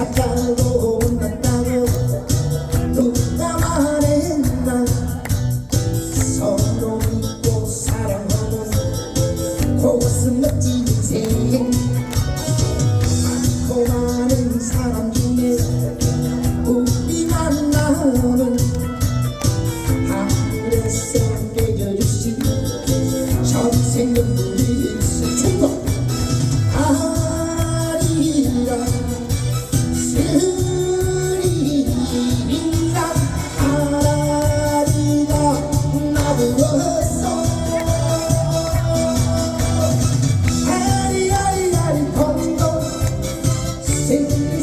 acabou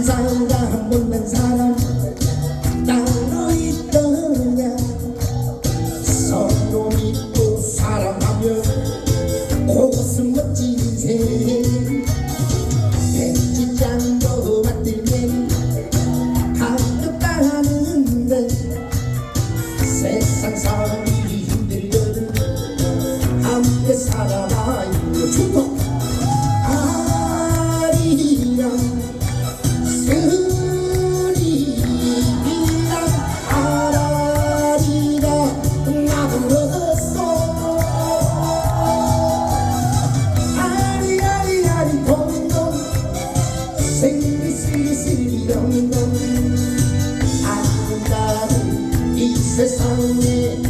세상과 한 번만 사람 땅으로 있더냐 서로 믿고 사랑하면 그것은 멋진 인생. 백지장도 만들면 가볍다 하는데 세상 사람이 힘들거든 함께 살아봐 이런